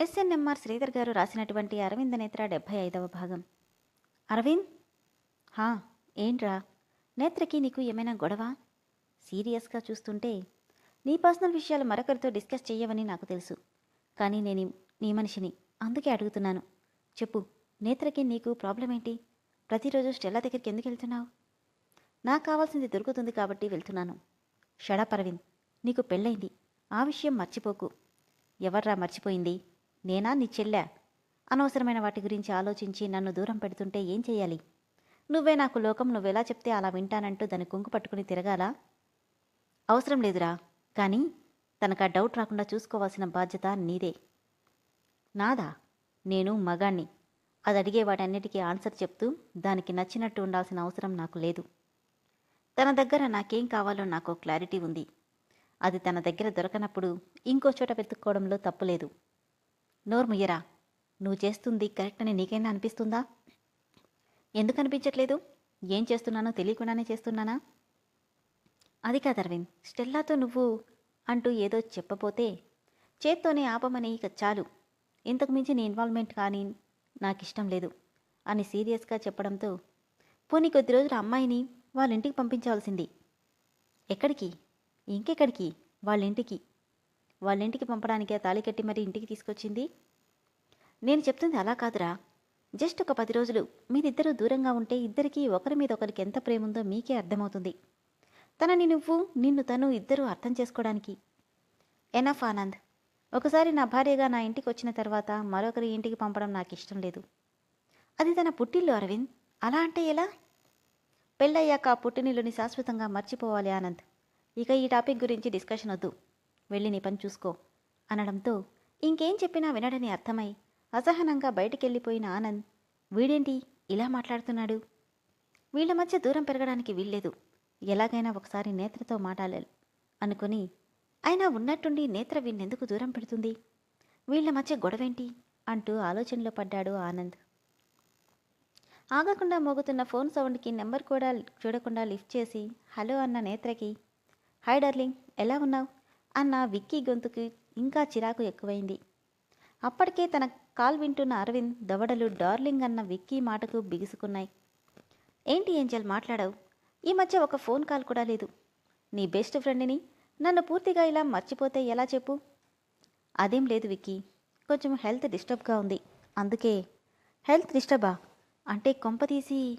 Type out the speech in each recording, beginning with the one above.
SNMR Sridhar గారు రాసినటువంటి అరవింద నేత్ర డెబ్భై ఐదవ భాగం. అరవింద్? హా ఏంట్రా? నేత్రకి నీకు ఏమైనా గొడవ? సీరియస్గా చూస్తుంటే నీ పర్సనల్ విషయాలు మరొకరితో డిస్కస్ చేయవని నాకు తెలుసు. కానీ నేను నీ మనిషిని అందుకే అడుగుతున్నాను. చెప్పు నేత్రకి నీకు ప్రాబ్లం ఏంటి? ప్రతిరోజు స్టెల్లా దగ్గరికి ఎందుకు వెళ్తున్నావు? నాకు కావాల్సింది దొరుకుతుంది కాబట్టి వెళ్తున్నాను. షడప్ అరవింద్ నీకు పెళ్ళైంది ఆ విషయం మర్చిపోకు. ఎవర్రా మర్చిపోయింది? నేనా నీ చెల్లె? అనవసరమైన వాటి గురించి ఆలోచించి నన్ను దూరం పెడుతుంటే ఏం చేయాలి నువ్వే నాకు లోకం నువ్వెలా చెప్తే అలా వింటానంటూ దాన్ని కుంకు పట్టుకుని తిరగాలా? అవసరం లేదురా కానీ తనకు ఆ డౌట్ రాకుండా చూసుకోవాల్సిన బాధ్యత నీదే. నాదా? నేను మగాణ్ణి. అది అడిగే వాటన్నిటికీ ఆన్సర్ చెప్తూ దానికి నచ్చినట్టు ఉండాల్సిన అవసరం నాకు లేదు. తన దగ్గర నాకేం కావాలో నాకు క్లారిటీ ఉంది. అది తన దగ్గర దొరకనప్పుడు ఇంకో చోట వెతుక్కోవడంలో తప్పులేదు నోర్ముయ్యరా నువ్వు చేస్తుంది కరెక్ట్ అని నీకైనా అనిపిస్తుందా? ఎందుకు అనిపించట్లేదు? ఏం చేస్తున్నానో తెలియకుండానే చేస్తున్నానా? అది కాదు అరవింద్. స్టెల్లాతో నువ్వు అంటూ ఏదో చెప్పపోతే చేత్తోనే ఆపమని ఇక చాలు. ఇంతకు మించి నీ ఇన్వాల్వ్మెంట్ కానీ నాకు ఇష్టం లేదు అని సీరియస్గా చెప్పడంతో పోనీ కొద్ది రోజులు అమ్మాయిని వాళ్ళ ఇంటికి పంపించవలసింది. ఎక్కడికి? ఇంకెక్కడికి? వాళ్ళ ఇంటికి. వాళ్ళ ఇంటికి పంపడానికే తాళి కట్టి మరి ఇంటికి తీసుకొచ్చింది. నేను చెప్తుంది అలా కాదురా. జస్ట్ ఒక పది రోజులు మీరిద్దరూ దూరంగా ఉంటే ఇద్దరికీ ఒకరి మీద ఒకరికి ఎంత ప్రేమ ఉందో మీకే అర్థమవుతుంది. తనని నువ్వు నిన్ను తను ఇద్దరూ అర్థం చేసుకోవడానికి. ఎనఫ్ ఆనంద్ ఒకసారి నా భార్యగా నా ఇంటికి వచ్చిన తర్వాత మరొకరి ఇంటికి పంపడం నాకు ఇష్టం లేదు. అది తన పుట్టిల్లు అరవింద్. అలా అంటే ఎలా? పెళ్ళయ్యాక ఆ పుట్టినిల్లుని శాశ్వతంగా మర్చిపోవాలి ఆనంద్. ఇక ఈ టాపిక్ గురించి డిస్కషన్ వద్దు. వెళ్ళి నీ పని చూసుకో అనడంతో ఇంకేం చెప్పినా వినడని అర్థమై అసహనంగా బయటికెళ్ళిపోయిన ఆనంద్ వీడేంటి ఇలా మాట్లాడుతున్నాడు? వీళ్ళ మధ్య దూరం పెరగడానికి వీల్లేదు. ఎలాగైనా ఒకసారి నేత్రతో మాట్లాడాలి అనుకుని అయినా ఉన్నట్టుండి నేత్ర వీళ్ళెందుకు దూరం పెడుతుంది? వీళ్ళ మధ్య గొడవేంటి? అంటూ ఆలోచనలో పడ్డాడు ఆనంద్. ఆగకుండా మోగుతున్న ఫోన్ సౌండ్కి నెంబర్ కూడా చూడకుండా లిఫ్ట్ చేసి హలో అన్న నేత్రకి హాయ్ డార్లింగ్ ఎలా ఉన్నావు? అన్న విక్కీ గొంతుకి ఇంకా చిరాకు ఎక్కువైంది. అప్పటికే తన కాల్ వింటున్న అరవింద్ దవడలు డార్లింగ్ అన్న విక్కీ మాటకు బిగుసుకున్నాయి. ఏంటి ఏంజల్ మాట్లాడావు? ఈ మధ్య ఒక ఫోన్ కాల్ కూడా లేదు. నీ బెస్ట్ ఫ్రెండ్ని నన్ను పూర్తిగా ఇలా మర్చిపోతే ఎలా చెప్పు? అదేం లేదు విక్కీ. కొంచెం హెల్త్ డిస్టర్బ్గా ఉంది. అందుకే హెల్త్ డిస్టర్బా? అంటే కొంప తీసి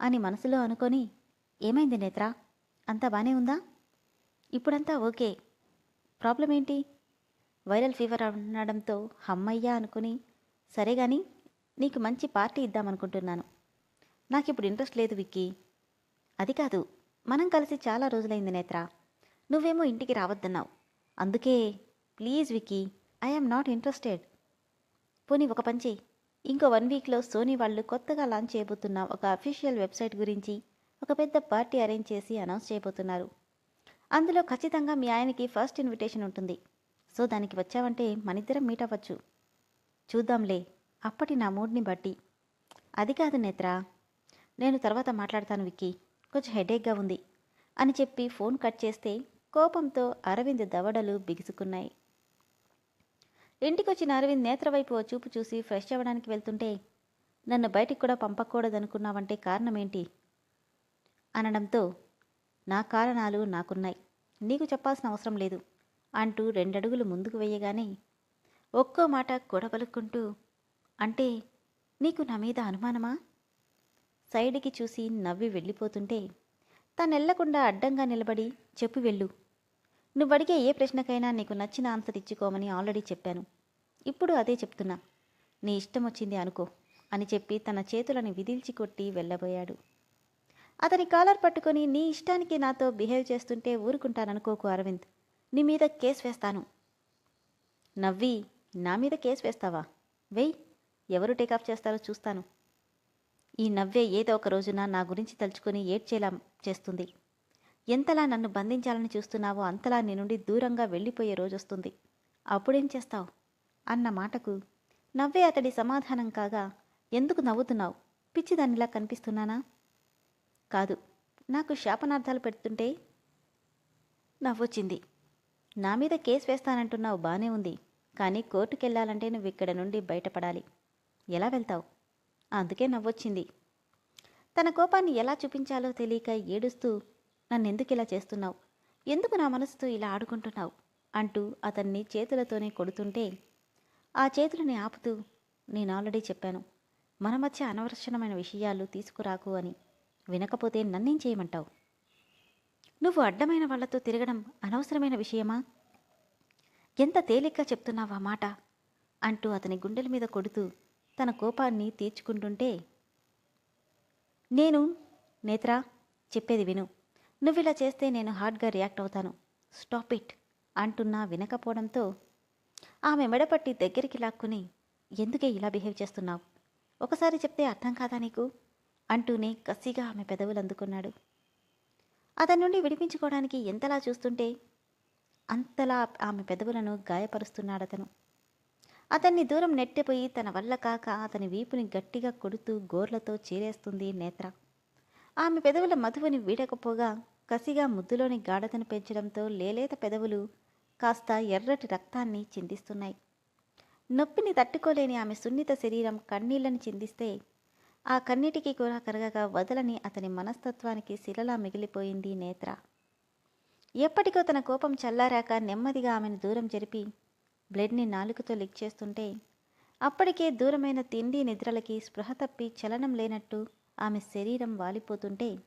అని మనసులో అనుకొని ఏమైంది నేత్ర? అంతా బానే ఉందా? ఇప్పుడంతా ఓకే. ప్రాబ్లం ఏంటి? వైరల్ ఫీవర్ అనడంతో హమ్మయ్యా అనుకుని సరే కానీ నీకు మంచి పార్టీ ఇద్దామనుకుంటున్నాను నాకు ఇప్పుడు ఇంట్రెస్ట్ లేదు విక్కీ. అది కాదు మనం కలిసి చాలా రోజులైంది నేత్ర. నువ్వేమో ఇంటికి రావద్దన్నావు. అందుకే please Vicky I'm not interested. పోనీ ఒక పంచి ఇంకో వన్ వీక్లో సోనీ వాళ్ళు కొత్తగా లాంచ్ చేయబోతున్న ఒక అఫీషియల్ వెబ్సైట్ గురించి ఒక పెద్ద పార్టీ అరేంజ్ చేసి అనౌన్స్ చేయబోతున్నారు. అందులో ఖచ్చితంగా మీ ఆయనకి ఫస్ట్ ఇన్విటేషన్ ఉంటుంది. సో దానికి వచ్చావంటే మనిద్దరం మీట్ అవ్వచ్చు. చూద్దాంలే అప్పటి నా మూడ్ని బట్టి. అది కాదు నేత్ర నేను తర్వాత మాట్లాడతాను విక్కీ. కొంచెం హెడేక్గా ఉంది అని చెప్పి ఫోన్ కట్ చేస్తే కోపంతో అరవింద్ దవడలు బిగుసుకున్నాయి. ఇంటికొచ్చిన అరవింద్ నేత్ర వైపు ఓ చూపు చూసి ఫ్రెష్ అవ్వడానికి వెళ్తుంటే నన్ను బయటికి కూడా పంపకూడదనుకున్నావంటే కారణమేంటి అనడంతో నా కారణాలు నాకున్నాయి. నీకు చెప్పాల్సిన అవసరం లేదు అంటూ రెండడుగులు ముందుకు వేయగానే ఒక్కో మాట కూడబలుక్కుంటూ అంటే నీకు నా మీద అనుమానమా? సైడ్కి చూసి నవ్వి వెళ్ళిపోతుంటే తనెళ్ళకుండా అడ్డంగా నిలబడి చెప్పు వెళ్ళు. నువ్వడిగే ఏ ప్రశ్నకైనా నీకు నచ్చిన ఆన్సర్ ఇచ్చుకోమని ఆల్రెడీ చెప్పాను. ఇప్పుడు అదే చెప్తున్నా. నీ ఇష్టం వచ్చింది అనుకో అని చెప్పి తన చేతులను విదిల్చి కొట్టి వెళ్ళబోయాడు. అతని కాలర్ పట్టుకొని నీ ఇష్టానికి నాతో బిహేవ్ చేస్తుంటే ఊరుకుంటాననుకోకు అరవింద్. నీ మీద కేసు వేస్తాను. నవ్వి నా మీద కేసు వేస్తావా? వెయ్ ఎవరు టేకాఫ్ చేస్తారో చూస్తాను. ఈ నవ్వే ఏదో ఒక రోజున నా గురించి తలుచుకొని ఏడ్చేలా చేస్తుంది. ఎంతలా నన్ను బంధించాలని చూస్తున్నావో అంతలా నీ నుండి దూరంగా వెళ్ళిపోయే రోజొస్తుంది అప్పుడేం చేస్తావు? అన్న మాటకు నవ్వే అతడి సమాధానం కాగా ఎందుకు నవ్వుతున్నావు? పిచ్చిదానిలా కనిపిస్తున్నానా? కాదు. నాకు శాపనార్థాలు పెడుతుంటే నవ్వొచ్చింది. నా మీద కేసు వేస్తానంటున్నావు బానే ఉంది. కానీ కోర్టుకెళ్ళాలంటే నువ్వు ఇక్కడ నుండి బయటపడాలి. ఎలా వెళ్తావు? అందుకే నవ్వొచ్చింది. తన కోపాన్ని ఎలా చూపించాలో తెలియక ఏడుస్తూ నన్నెందుకు ఇలా చేస్తున్నావు? ఎందుకు నా మనసుతో ఇలా ఆడుకుంటున్నావు? అంటూ అతన్ని చేతులతోనే కొడుతుంటే ఆ చేతులని ఆపుతూ నేను ఆల్రెడీ చెప్పాను. మన మధ్య అనవసరమైన విషయాలు తీసుకురాకు అని. వినకపోతే నన్నేం చేయమంటావు? నువ్వు అడ్డమైన వాళ్ళతో తిరగడం అనవసరమైన విషయమా? ఎంత తేలిగ్గా చెప్తున్నావా మాట? అంటూ అతని గుండెల మీద కొడుతూ తన కోపాన్ని తీర్చుకుంటుంటే నేను నేత్రా చెప్పేది విను. నువ్విలా చేస్తే నేను హార్డ్గా రియాక్ట్ అవుతాను. స్టాప్ ఇట్ అంటున్నా వినకపోవడంతో ఆమె మెడపట్టి దగ్గరికి లాక్కుని ఎందుకే ఇలా బిహేవ్ చేస్తున్నావు? ఒకసారి చెప్తే అర్థం కాదా నీకు? అంటూనే కసిగా ఆమె పెదవులు అందుకున్నాడు అతని నుండి విడిపించుకోవడానికి ఎంతలా చూస్తుంటే అంతలా ఆమె పెదవులను గాయపరుస్తున్నాడు అతను అతన్ని దూరం నెట్టిపోయి తన వల్ల కాక అతని వీపుని గట్టిగా కొడుతూ గోర్లతో చీరేస్తుంది నేత్ర. ఆమె పెదవుల మధువుని వీడకపోగా కసిగా ముద్దులోని గాఢతను పెంచడంతో లేలేత పెదవులు కాస్త ఎర్రటి రక్తాన్ని చిందిస్తున్నాయి. నొప్పిని తట్టుకోలేని ఆమె సున్నిత శరీరం కన్నీళ్ళను చిందిస్తే ఆ కన్నిటికి కూడా కరగగా వదలని అతని మనస్తత్వానికి శిలలా మిగిలిపోయింది నేత్ర. ఎప్పటికో తన కోపం చల్లారాక నెమ్మదిగా ఆమెను దూరం జరిపి బ్లడ్ని నాలుకతో లిక్ చేస్తుంటే అప్పటికే దూరమైన తిండి నిద్రలకి స్పృహ తప్పి చలనం లేనట్టు ఆమె శరీరం వాలిపోతుంటే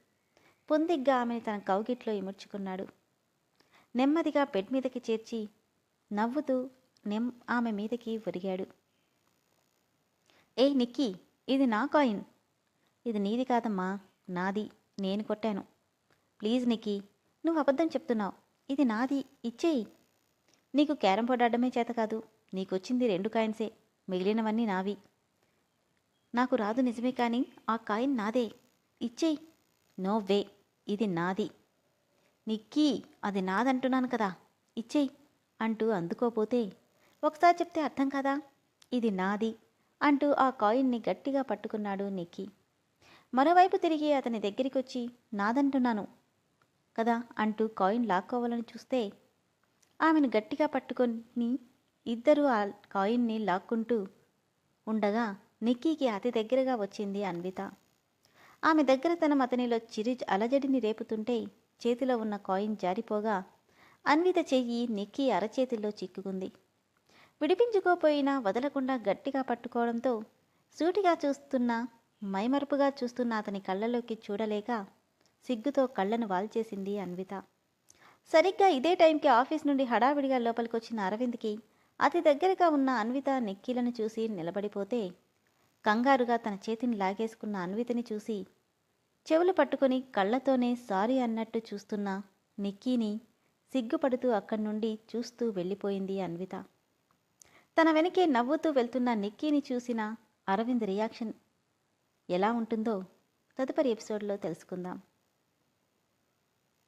పొందిగ్గా ఆమెని తన కౌగిట్లో ఇముడ్చుకున్నాడు. నెమ్మదిగా బెడ్ మీదకి చేర్చి నవ్వుతూ నెమ్ ఆమె మీదకి ఒరిగాడు. ఏ నిక్కీ ఇది నా కాయిన్. ఇది నీది కాదమ్మా నాది. నేను కొట్టాను. ప్లీజ్ నిక్కి నువ్వు అబద్ధం చెప్తున్నావు. ఇది నాది. ఇచ్చేయి. నీకు క్యారం బోర్డు ఆడమే చేత కాదు. నీకొచ్చింది రెండు కాయిన్సే. మిగిలినవన్నీ నావి. నాకు రాదు నిజమే కానీ ఆ కాయిన్ నాదే. ఇచ్చేయి. No way. ఇది నాది. నిక్కీ అది నాదంటున్నాను కదా. ఇచ్చేయి. అంటూ అందుకోపోతే ఒకసారి చెప్తే అర్థం కదా? ఇది నాది. అంటూ ఆ కాయిన్ని గట్టిగా పట్టుకున్నాడు నిక్కీ. మరోవైపు తిరిగి అతని దగ్గరికి వచ్చి నాదంటున్నాను కదా అంటూ కాయిన్ లాక్కోవాలని చూస్తే ఆమెను గట్టిగా పట్టుకొని ఇద్దరూ ఆ కాయిన్ని లాక్కుంటూ ఉండగా నిక్కీకి అతి దగ్గరగా వచ్చింది అన్విత. ఆమె దగ్గరతనం అతనిలో చిరు అలజడిని రేపుతుంటే చేతిలో ఉన్న కాయిన్ జారిపోగా అన్విత చెయ్యి నిక్కీ అరచేతిలో చిక్కుకుంది. విడిపించుకోపోయినా వదలకుండా గట్టిగా పట్టుకోవడంతో సూటిగా చూస్తున్న మైమరుపుగా చూస్తున్న అతని కళ్ళలోకి చూడలేక సిగ్గుతో కళ్ళను వాల్చేసింది అన్విత. సరిగ్గా ఇదే టైంకి ఆఫీస్ నుండి హడావిడిగా లోపలికొచ్చిన అరవింద్కి అతి దగ్గరగా ఉన్న అన్విత నిక్కీలను చూసి నిలబడిపోతే కంగారుగా తన చేతిని లాగేసుకున్న అన్వితని చూసి చెవులు పట్టుకొని కళ్ళతోనే సారీ అన్నట్టు చూస్తున్న నిక్కీని సిగ్గుపడుతూ అక్కడి నుండి చూస్తూ వెళ్ళిపోయింది అన్విత. తన వెనకే నవ్వుతూ వెళ్తున్న నిక్కీని చూసిన అరవింద్ రియాక్షన్ ఎలా ఉంటుందో తదుపరి ఎపిసోడ్లో తెలుసుకుందాం.